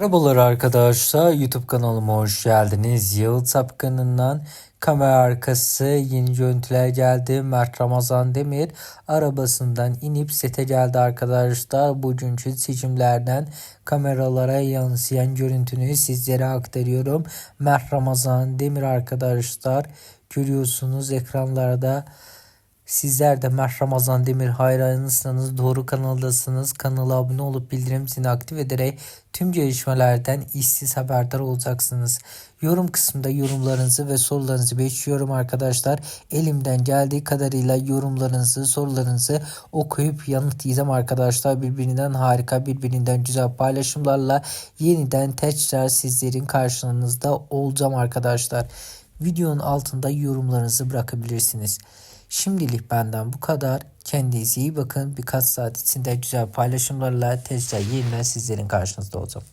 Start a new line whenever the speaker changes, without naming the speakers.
Merhabalar arkadaşlar YouTube kanalıma hoş geldiniz. Yağıt Sapkan'ından kamera arkası yeni görüntüler geldi. Mert Ramazan Demir arabasından inip sete geldi arkadaşlar. Bugünkü seçimlerden kameralara yansıyan görüntünü sizlere aktarıyorum. Mert Ramazan Demir arkadaşlar görüyorsunuz ekranlarda. Sizler de Mert Ramazan Demir hayranıysanız doğru kanaldasınız. Kanala abone olup bildirim zilini aktif ederek tüm gelişmelerden işsiz haberdar olacaksınız. Yorum kısmında yorumlarınızı ve sorularınızı bekliyorum arkadaşlar. Elimden geldiği kadarıyla yorumlarınızı, sorularınızı okuyup yanıtlayacağım arkadaşlar. Birbirinden harika, birbirinden güzel paylaşımlarla yeniden tekrar sizlerin karşınızda olacağım arkadaşlar. Videonun altında yorumlarınızı bırakabilirsiniz. Şimdilik benden bu kadar. Kendinize iyi bakın. Birkaç saat içinde güzel paylaşımlarla tekrar yeniden sizlerin karşınızda olacağım.